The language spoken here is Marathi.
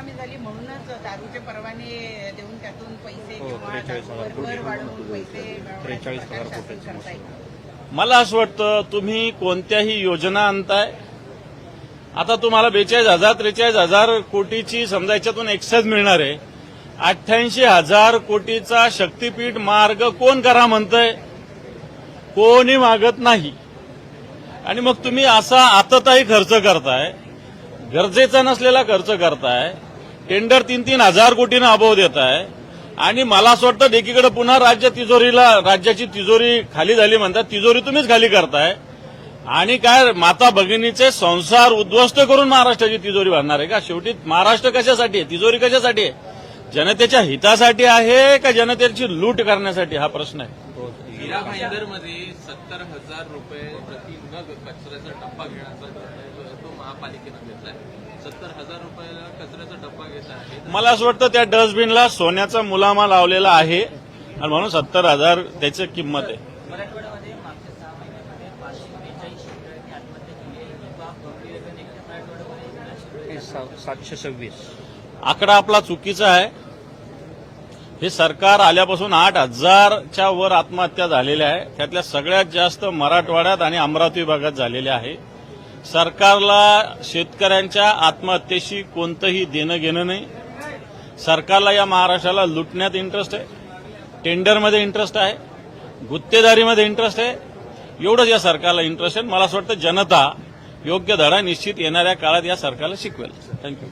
निकामी झाली म्हणूनच दारूचे परवाने देऊन त्यातून पैसे हो, किंवा 43,000 दारूवर कोटी. कर वाढवून पैसे मिळवण्याचा 43,000 प्रकार शासन कोटीची करताय. मला असं वाटतं तुम्ही कोणत्याही योजना आणताय. आता तुम्हाला बेचाळीस हजार त्रेचाळीस हजार कोटीची समजा याच्यातून एक्साईज मिळणार आहे. अठ्ठ्याऐंशी हजार कोटीचा शक्तीपीठ मार्ग कोण करा म्हणतंय? कोणी मागत नाही. आणि मग तुम्ही असा आतताही खर्च करताय गरजेचा नसलेला खर्च करताय टेंडर तीन तीन हजार कोटीनं अभाव देत आहे. आणि मला असं वाटतं एकीकडे पुन्हा राज्य तिजोरीला राज्याची तिजोरी खाली झाली म्हणतात तिजोरी तुम्हीच खाली करताय. आणि काय माता भगिनीचे संसार उद्ध्वस्त करून महाराष्ट्राची तिजोरी भरणार आहे का? शेवटी महाराष्ट्र कशासाठी आहे? तिजोरी कशासाठी आहे? जनतेच्या हितासाठी आहे का जनतेची लूट करण्यासाठी? हा प्रश्न आहे. सत्तर हजार रुपये प्रति नग कचऱ्याचा टप्पा घेण्याचा निर्णय जो आहे तो महापालिकेनं घेतलाय. सत्तर हजार रुपये कचऱ्याचा डब्बा घेत आहे मला असं वाटतं त्या डस्टबिनला सोन्याचा मुलामा लावलेला आहे. आणि म्हणून सत्तर हजार त्याची किंमत आहे. हे सातशे सव्वीस. आकडा आपला चुकीचा आहे. हे सरकार आल्यापासून आठ हजारच्या वर आत्महत्या झालेल्या आहे. त्यातल्या सगळ्यात जास्त मराठवाड्यात आणि अमरावती भागात झालेल्या आहे. सरकारला शेतकऱ्यांच्या आत्महत्येशी कोणतंही देणं घेणं नाही. सरकारला या महाराष्ट्राला लुटण्यात इंटरेस्ट आहे. टेंडरमध्ये इंटरेस्ट आहे. गुत्तेदारीमध्ये इंटरेस्ट आहे. एवढंच या सरकारला इंटरेस्ट आहे. मला असं वाटतं जनता योग्य धडा निश्चित येणाऱ्या काळात या सरकारला शिकवेल. थँक्यू